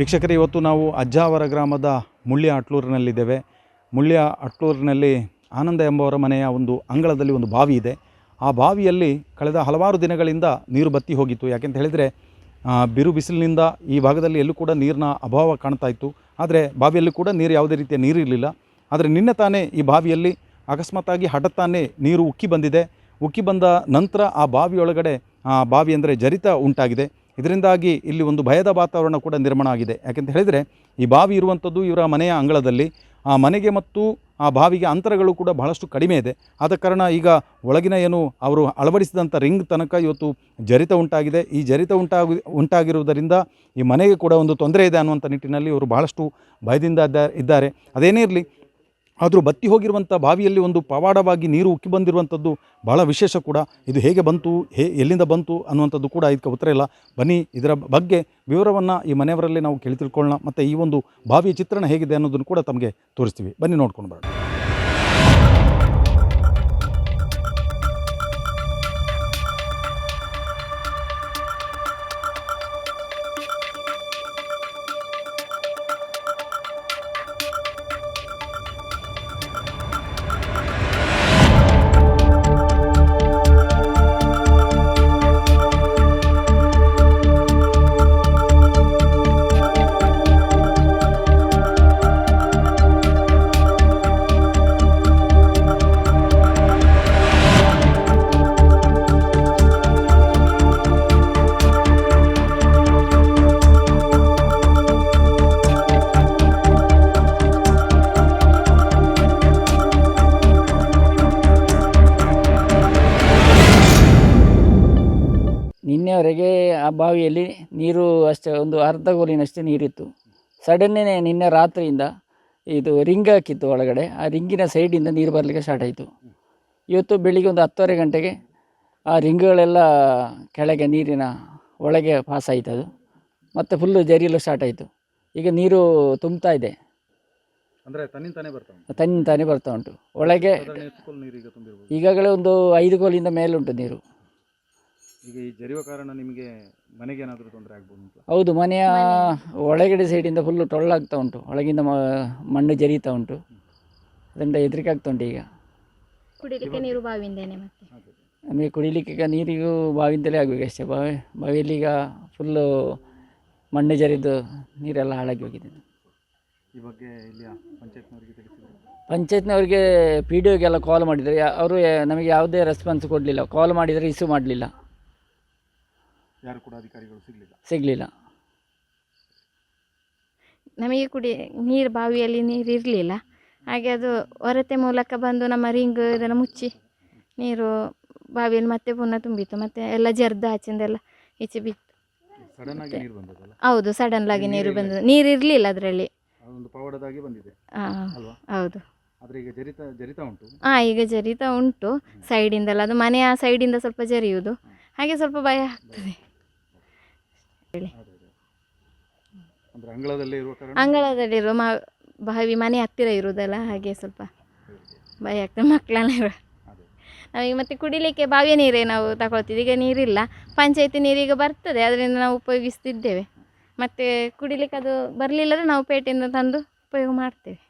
ವೀಕ್ಷಕರೇ, ಇವತ್ತು ನಾವು ಅಜ್ಜಾವರ ಗ್ರಾಮದ ಮುಳ್ಯ ಅಟ್ಲೂರಿನಲ್ಲಿದ್ದೇವೆ. ಮುಳ್ಯ ಅಟ್ಲೂರಿನಲ್ಲಿ ಆನಂದ ಎಂಬವರ ಮನೆಯ ಒಂದು ಅಂಗಳದಲ್ಲಿ ಒಂದು ಬಾವಿ ಇದೆ. ಆ ಬಾವಿಯಲ್ಲಿ ಕಳೆದ ಹಲವಾರು ದಿನಗಳಿಂದ ನೀರು ಬತ್ತಿ ಹೋಗಿತ್ತು. ಯಾಕೆಂತ ಹೇಳಿದರೆ ಬಿರು ಬಿಸಿಲಿನಿಂದ ಈ ಭಾಗದಲ್ಲಿ ಎಲ್ಲೂ ಕೂಡ ನೀರಿನ ಅಭಾವ ಕಾಣ್ತಾ ಇತ್ತು. ಆದರೆ ಬಾವಿಯಲ್ಲಿ ಕೂಡ ನೀರು ಯಾವುದೇ ರೀತಿಯ ನೀರಿರಲಿಲ್ಲ ಆದರೆ ನಿನ್ನೆ ತಾನೇ ಈ ಬಾವಿಯಲ್ಲಿ ಅಕಸ್ಮಾತ್ತಾಗಿ ಹಠತ್ತಾನೇ ನೀರು ಉಕ್ಕಿ ಬಂದಿದೆ. ಉಕ್ಕಿ ಬಂದ ನಂತರ ಆ ಬಾವಿಯೊಳಗಡೆ ಬಾವಿ ಅಂದರೆ ಜರಿತ ಉಂಟಾಗಿದೆ. ಇದರಿಂದಾಗಿ ಇಲ್ಲಿ ಒಂದು ಭಯದ ವಾತಾವರಣ ಕೂಡ ನಿರ್ಮಾಣ ಆಗಿದೆ. ಯಾಕೆಂತ ಹೇಳಿದರೆ, ಈ ಬಾವಿ ಇರುವಂಥದ್ದು ಇವರ ಮನೆಯ ಅಂಗಳದಲ್ಲಿ, ಆ ಮನೆಗೆ ಮತ್ತು ಆ ಬಾವಿಗೆ ಅಂತರಗಳು ಕೂಡ ಬಹಳಷ್ಟು ಕಡಿಮೆ ಇದೆ. ಆದ ಕಾರಣ ಈಗ ಒಳಗಿನ ಏನು ಅವರು ಅಳವಡಿಸಿದಂಥ ರಿಂಗ್ ತನಕ ಇವತ್ತು ಜರಿತ ಉಂಟಾಗಿದೆ. ಈ ಜರಿತ ಉಂಟಾಗಿ, ಉಂಟಾಗಿರುವುದರಿಂದ ಈ ಮನೆಗೆ ಕೂಡ ಒಂದು ತೊಂದರೆ ಇದೆ ಅನ್ನುವಂಥ ನಿಟ್ಟಿನಲ್ಲಿ ಇವರು ಬಹಳಷ್ಟು ಭಯದಿಂದ ಇದ್ದ- ಇದ್ದಾರೆ. ಅದೇನೇ ಇರಲಿ ಆದರೂ ಬತ್ತಿ ಹೋಗಿರುವಂಥ ಬಾವಿಯಲ್ಲಿ ಒಂದು ಪವಾಡವಾಗಿ ನೀರು ಉಕ್ಕಿ ಬಂದಿರುವಂಥದ್ದು ಬಹಳ ವಿಶೇಷ ಕೂಡ. ಇದು ಹೇಗೆ ಬಂತು, ಹೇ, ಎಲ್ಲಿಂದ ಬಂತು ಅನ್ನುವಂಥದ್ದು ಕೂಡ ಇದಕ್ಕೆ ಉತ್ತರ ಇಲ್ಲ. ಬನ್ನಿ, ಇದರ ಬಗ್ಗೆ ವಿವರವನ್ನು ಈ ಮನೆಯವರಲ್ಲಿ ನಾವು ಕೇಳಿ ತಿಳ್ಕೊಳ್ಳೋಣ. ಮತ್ತು ಈ ಒಂದು ಬಾವಿಯ ಚಿತ್ರಣ ಹೇಗಿದೆ ಅನ್ನೋದನ್ನು ಕೂಡ ತಮಗೆ ತೋರಿಸ್ತೀವಿ. ಬನ್ನಿ ನೋಡ್ಕೊಂಡು ಬರೋಣ. ನಿನ್ನೆವರೆಗೆ ಆ ಬಾವಿಯಲ್ಲಿ ನೀರು ಅಷ್ಟೇ ಒಂದು ಅರ್ಧ ಗೋಲಿನಷ್ಟು ನೀರಿತ್ತು. ಸಡನ್ನೇ ನಿನ್ನೆ ರಾತ್ರಿಯಿಂದ ಇದು ರಿಂಗ್ ಹಾಕಿತ್ತು ಒಳಗಡೆ. ಆ ರಿಂಗಿನ ಸೈಡಿಂದ ನೀರು ಬರಲಿಕ್ಕೆ ಸ್ಟಾರ್ಟ್ ಆಯಿತು. ಇವತ್ತು ಬೆಳಿಗ್ಗೆ ಒಂದು ಹತ್ತುವರೆ ಗಂಟೆಗೆ ಆ ರಿಂಗ್ಗಳೆಲ್ಲ ಕೆಳಗೆ ನೀರಿನ ಒಳಗೆ ಪಾಸ್ ಆಯಿತು ಅದು. ಮತ್ತು ಫುಲ್ಲು ಜರಿಯಲು ಸ್ಟಾರ್ಟ್ ಆಯಿತು. ಈಗ ನೀರು ತುಂಬ್ತಾ ಇದೆ. ಅಂದರೆ ತನ್ನಿಂತಾನೇ ಬರ್ತಾ ತನ್ನ ತಾನೇ ಬರ್ತಾ ಉಂಟು. ಒಳಗೆ ಈಗಾಗಲೇ ಒಂದು ಐದು ಗೋಲಿಂದ ಉಂಟು ನೀರು. ಈಗ ಈ ಜರಿಯುವ ಕಾರಣ ನಿಮಗೆ ಮನೆಗೆ ಏನಾದರೂ ತೊಂದರೆ ಆಗ್ಬೋದು ಅಂತ. ಹೌದು ಮನೆಯ ಒಳಗಡೆ ಸೈಡಿಂದ ಫುಲ್ಲು ಟೊಳ್ಳಾಗ್ತಾ ಉಂಟು. ಒಳಗಿಂದ ಮ- ಮಣ್ಣು ಜರೀತಾ ಉಂಟು. ಅದರಿಂದ ಹೆದರಿಕೆ ಆಗ್ತಾ ಉಂಟು ಈಗ. ಕುಡಿಲಿಕ್ಕೆ ನೀರು ಬಾವಿಯಿಂದೇನೆ ಮತ್ತೆ? ನಮಗೆ ಕುಡಿಲಿಕ್ಕೆ ಈಗ ನೀರಿಗೂ ಬಾವಿಯಿಂದಲೇ ಆಗಬೇಕು ಅಷ್ಟೇ. ಬಾವಿ ಬಾವಿಯಲ್ಲಿ ಈಗ ಫುಲ್ಲು ಮಣ್ಣು ಜರಿದು ನೀರೆಲ್ಲ ಹಾಳಾಗಿ ಹೋಗಿದೆ. ಈ ಬಗ್ಗೆ ಇಲ್ಲಿ ಪಂಚಾಯತ್ನವರಿಗೆ ತಿಳಿಸಿದ್ರು. ಪಂಚಾಯತ್ನವರಿಗೆ ಪಿ ಡಿ ಒಗೆಲ್ಲ ಕಾಲ್ ಮಾಡಿದರೆ ಅವರು ನಮಗೆ ಯಾವುದೇ ರೆಸ್ಪಾನ್ಸ್ ಕೊಡಲಿಲ್ಲ. ಕಾಲ್ ಮಾಡಿದರೆ ಇಶ್ಯೂ ಮಾಡಲಿಲ್ಲ. ಯಾರು ಕೂಡ ಅಧಿಕಾರಿಗಳು ಸಿಗಲಿಲ್ಲ. ಸಿಗಲಿಲ್ಲ. ನಮಗೆ ಕುಡಿ ನೀರು ಬಾವಿಯಲ್ಲಿ ನೀರು ಇರಲಿಲ್ಲ. ಹಾಗೆ ಅದು ಹೊರತೆ ಮೂಲಕ ಬಂದು ನಮ್ಮ ರಿಂಗ್ ಇದನ್ನು ಮುಚ್ಚಿ ನೀರು ಬಾವಿಯಲ್ಲಿ ಮತ್ತೆ ಪುನಃ ತುಂಬಿತ್ತು. ಮತ್ತೆ ಎಲ್ಲ ಜರ್ದು ಆಚಿಂದೆಲ್ಲ ಈಚೆ ಬಿತ್ತು. ಸಡನ್ ಆಗಿ ನೀರು ಬಂದದಲ್ಲ? ಹೌದು ಸಡನ್ಲಾಗಿ ನೀರು ಬಂದದ್ದು. ನೀರು ಇರಲಿಲ್ಲ ಅದರಲ್ಲಿ. ಹೌದು. ಹಾ ಈಗ ಜರಿತಾ ಜರಿತ ಉಂಟು. ಹಾಂ ಈಗ ಜರಿತ ಉಂಟು. ಸೈಡಿಂದೆಲ್ಲ ಅದು ಮನೆಯ ಸೈಡಿಂದ ಸ್ವಲ್ಪ ಜರಿಯುವುದು ಹಾಗೆ ಸ್ವಲ್ಪ ಭಯ ಆಗ್ತದೆ. ಅಂದರೆ ಕಾರಣ? ಅಂಗಳದಲ್ಲಿರುವ ಮಾ ಬಾವಿ ಮನೆ ಹತ್ತಿರ ಇರುವುದಲ್ಲ ಹಾಗೆ ಸ್ವಲ್ಪ ಭಯ ಆಗ್ತದೆ ಮಕ್ಕಳನ್ನ ಇರೋ ನಮಗೆ ಮತ್ತೆ ಕುಡಿಲಿಕ್ಕೆ ಬಾವಿ ನೀರೇ ನಾವು ತಗೊಳ್ತೀವಿ. ಈಗ ನೀರಿಲ್ಲ. ಪಂಚಾಯತಿ ನೀರೀಗ ಬರ್ತದೆ ಅದರಿಂದ ನಾವು ಉಪಯೋಗಿಸ್ತಿದ್ದೇವೆ. ಮತ್ತು ಕುಡಿಲಿಕ್ಕೆ ಅದು ಬರಲಿಲ್ಲದ್ರೆ ನಾವು ಪೇಟೆಯಿಂದ ತಂದು ಉಪಯೋಗ ಮಾಡ್ತೇವೆ.